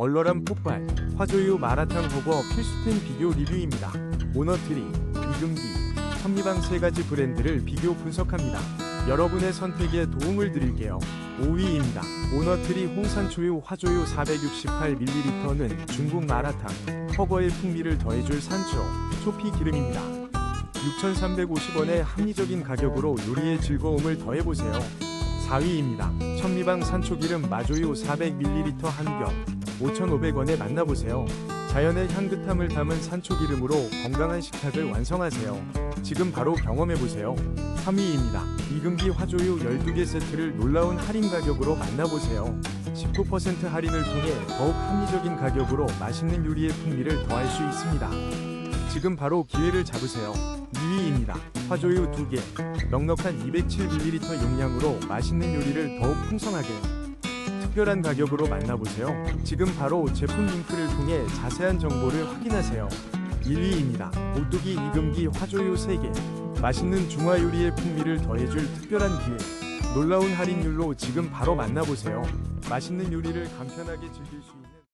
얼얼한 폭발, 화조유 마라탕 허거 필수템 비교 리뷰입니다. 오너트리, 이금기, 현미방 세 가지 브랜드를 비교 분석합니다. 여러분의 선택에 도움을 드릴게요. 5위입니다. 오너트리 홍산초유 화조유 468ml는 중국 마라탕, 허거의 풍미를 더해줄 산초, 초피 기름입니다. 6,350원의 합리적인 가격으로 요리의 즐거움을 더해보세요. 4위입니다. 천미방 산초기름 마조유 400ml 한 겹, 5,500원에 만나보세요. 자연의 향긋함을 담은 산초기름으로 건강한 식탁을 완성하세요. 지금 바로 경험해보세요. 3위입니다. 이금기 화조유 12개 세트를 놀라운 할인 가격으로 만나보세요. 19% 할인을 통해 더욱 합리적인 가격으로 맛있는 요리의 풍미를 더할 수 있습니다. 지금 바로 기회를 잡으세요. 2위입니다. 화조유 2개, 넉넉한 207ml 용량으로 맛있는 요리를 더욱 풍성하게 특별한 가격으로 만나보세요. 지금 바로 제품 링크를 통해 자세한 정보를 확인하세요. 1위입니다. 오뚜기 이금기 화조유 3개. 맛있는 중화 요리의 풍미를 더해줄 특별한 기회. 놀라운 할인율로 지금 바로 만나보세요. 맛있는 요리를 간편하게 즐길 수 있는